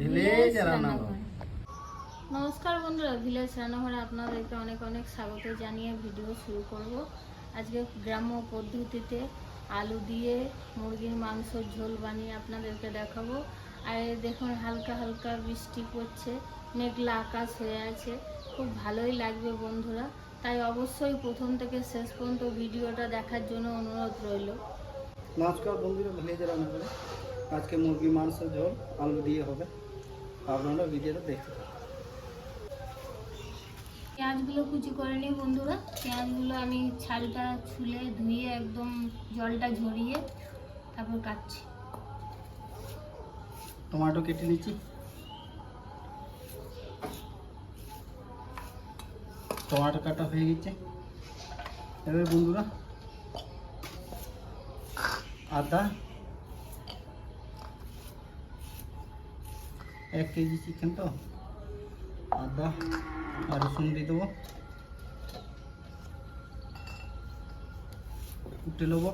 Village রান্নাঘর। নমস্কার বন্ধুরা ভিলেজ রান্নাঘরে আপনাদেরকে অনেক অনেক স্বাগত জানিয়ে ভিডিও শুরু করব। আজকে গ্রাম্য পদ্ধতিতে আলু দিয়ে মুরগির মাংসর ঝোল বানিয়ে আপনাদেরকে দেখাবো। আর দেখুন হালকা হালকা বৃষ্টি পড়ছে মেঘলা আকাশ হয়ে আছে। খুব ভালোই লাগবে বন্ধুরা। তাই অবশ্যই প্রথম থেকে শেষ পর্যন্ত ভিডিওটা দেখার জন্য অনুরোধ রইল। নমস্কার বন্ধুরা ভিলেজ রান্নাঘরে। আজকে মুরগি মাংস ঝোল আলু দিয়ে হবে। আপনারা ভিডিওটা দেখতে থাকুন পেঁয়াজগুলো কুচি করে নিই বন্ধুরা। পেঁয়াজগুলো আমি ছালটা ছুলে ধুয়ে একদম জলটা ঝরিয়ে তারপর কাটছি। টমেটো কেটে নিচ্ছি। টমেটো কাটা হয়ে গেছে। এবার বন্ধুরা আদা এক কেজি চিকেন তো। আদা আর রসুন দিয়ে দেবো। কুটে নেব।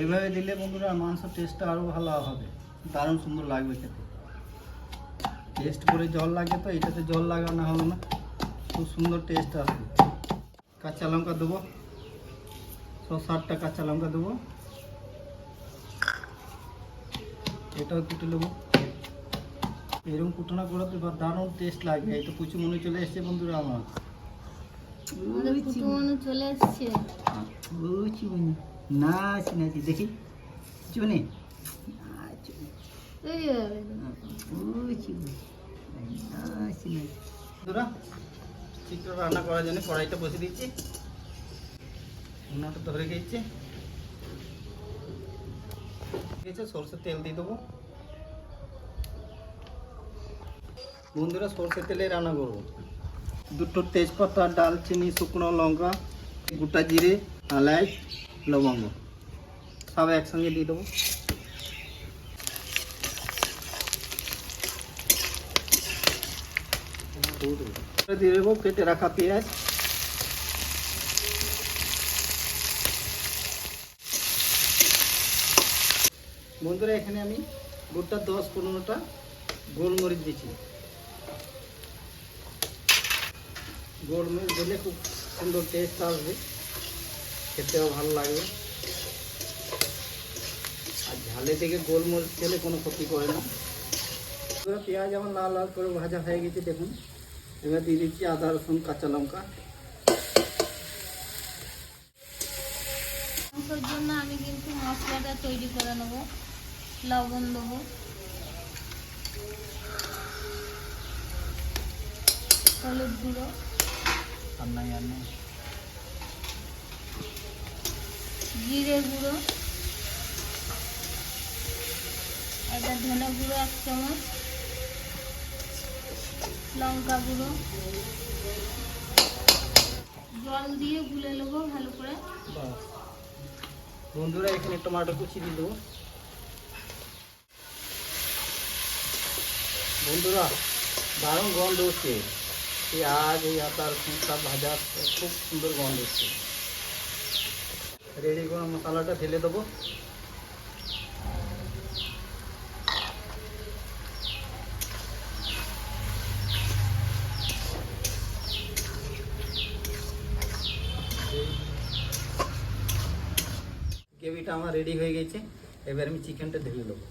এভাবে দিলে বন্ধুরা মাংসের টেস্টটা আরও ভালো হবে। দারুণ সুন্দর লাগবে খেতে। টেস্ট করে জল লাগে তো, এটাতে জল লাগানো হবে না। খুব সুন্দর টেস্ট আসবে কাঁচা লঙ্কা দেবো। ছ সাতটা কাঁচা লঙ্কা দেবো। এটাও কুটে নেব। এরকম কুটনা করে তো এবার দারুণ টেস্ট লাগবে এই তো কুচু মনে চলে এসছে বন্ধুরা আমার। আমাদের কুটুমনু চলে এসছে। বুঝছি নাচ নাচি দেখি। চুনি নাচ এই হবে। বুঝছি নাচ নাচি বন্ধুরা চিত্র রান্না করার জন্য কড়াইটা বসে দিচ্ছি। উনাটা ধরে গেছে। ঠিক আছে সরষের তেল দিয়ে দেবো। বন্ধুরা, সরষের তেলে রান্না করব। দুটো তেজপাতা ডালচিনি শুকনো লঙ্কা, গোটা জিরে, এলাচ, লবঙ্গ। সব একসঙ্গে দিয়ে দেবো। দিয়ে দেবো কেটে রাখা পেঁয়াজ বন্ধুরা এখানে আমি গোটা দশ পনেরোটা গোলমরিচ দিচ্ছি গোলমরিচ দিলে খুব সুন্দর টেস্ট আসবে খেতেও ভালো লাগবে আর ঝালে থেকে গোলমরিচ খেলে কোনো ক্ষতি করে না এবার পেঁয়াজ আমার লাল লাল করে ভাজা হয়ে গেছে দেখুন এবার দিয়ে দিচ্ছি আদা রসুন কাঁচা লঙ্কা। মাংসের জন্য আমি কিন্তু মশলাটা তৈরি করে নেব। লবণ দেবো। হলুদ গুঁড়ো। জিরে গুঁড়ো। একটা ধনে গুঁড়ো এক চামচ। লঙ্কা গুঁড়ো। জল দিয়ে গুলে নেব ভালো করে। বন্ধুরা, এখানে টমেটো কুচি দিয়ে বন্ধুরা, দারুণ গন্ধ হচ্ছে। এই আদা রসুন সব ভাজা, খুব সুন্দর গন্ধ হচ্ছে। রেডি করা মশলাটা ঢেলে দেবো। গ্রেভিটা আমার রেডি হয়ে গেছে। এবার আমি চিকেনটা ঢেলে দেবো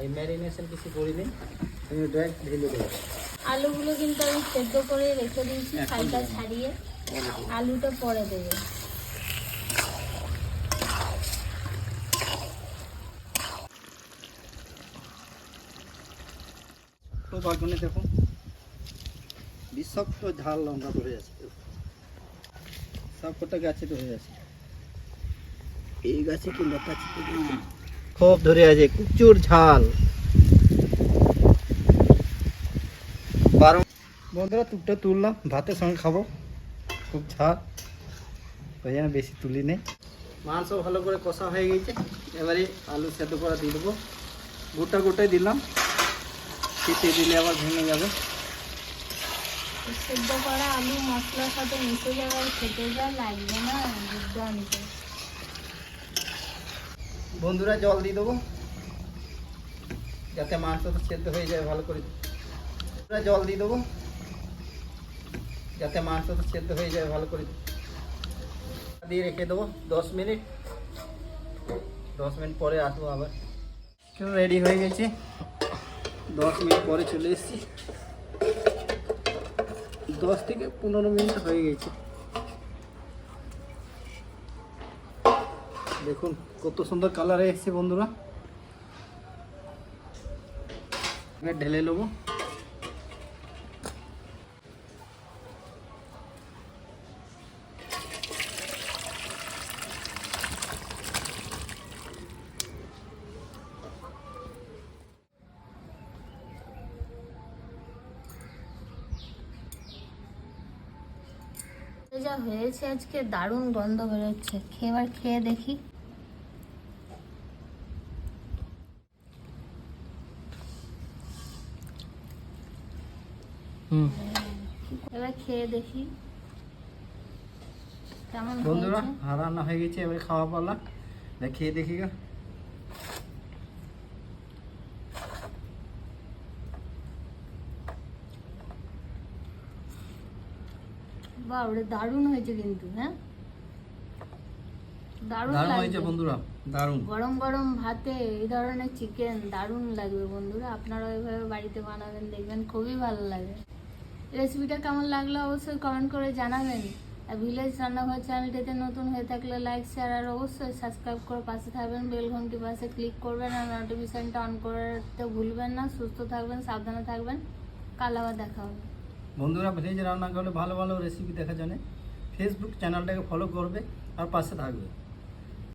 এই ম্যারিনেশন কিছু করিনি। আমি ডাইরেক্ট ঢেলে দেবো আলুগুলো কিন্তু আমি সেদ্ধ করে রেখে দিয়েছি ছালটা ছাড়িয়ে। আলুটা পরে দেবে। তো বাগানে দেখুন বিষাক্ত ঝাল লঙ্কা ধরে আছে। সব কটা গাছে ধরে আছে। এই গাছে কি লতা খুব ধরে আছে প্রচুর ঝাল। বারো বন্ধুরা টুকটা তুললাম ভাতের সঙ্গে খাব। খুব ঝাল। ওই জন্য বেশি তুলি নেই। মাংস ভালো করে কষা হয়ে গেছে। এবারে আলু সেদ্ধ করা দিয়ে দেবো। গোটা গোটাই দিলাম। কেটে দিলে আবার ভেঙে যাবে। সেদ্ধ করা আলু মশলার সাথে মিশে যাওয়ার খেতে যা লাগবে না দুর্দান্ত বন্ধুরা জল দিয়ে দেবো। যাতে মাংসটা সেদ্ধ হয়ে যায় ভালো করে। বন্ধুরা, জল দিয়ে দেবো। যাতে মাংসটা সেদ্ধ হয়ে যায় ভালো করে। দিয়ে রেখে দেবো দশ মিনিট। দশ মিনিট পরে আসব আবার। রেডি হয়ে গেছে? দশ মিনিট পরে চলে এসেছি। দশ থেকে পনেরো মিনিট হয়ে গেছে। দেখুন, কত সুন্দর কালারে এসছে বন্ধুরা। ঢেলে নেব। যা হয়েছে আজকে, দারুণ গন্ধ বেরোচ্ছে। খেয়ে খেয়ে দেখি। এবার খেয়ে দেখি। কেমন বন্ধুরা হয়েছে? রান্না হয়ে গেছে এবার খাওয়া পালা। দেখিয়ে দেখি গা। দারুণ হয়েছে কিন্তু হ্যাঁ? দারুণ দারুণ হয়েছে বন্ধুরা দারুণ। গরম গরম ভাতে এই ধরনের চিকেন দারুণ লাগবে বন্ধুরা। আপনারা ওইভাবে বাড়িতে বানাবেন দেখবেন খুবই ভালো লাগে। রেসিপিটা কেমন লাগল অবশ্যই কমেন্ট করে জানাবেন। আর ভিলেজ রান্নাঘর চ্যানেলটিতে নতুন হয়ে থাকলে লাইক শেয়ার আর অবশ্যই সাবস্ক্রাইব করে পাশে থাকবেন। বেল ঘন্টি পাশে ক্লিক করবেন আর নোটিফিকেশনটা অন করতে ভুলবেন না। সুস্থ থাকবেন, সাবধানে থাকবেন। কাল আবার দেখা হবে। বন্ধুরা ভেজ রান্না করলে ভালো ভালো রেসিপি দেখার জন্য ফেসবুক চ্যানেলটাকে ফলো করবে আর পাশে থাকবে।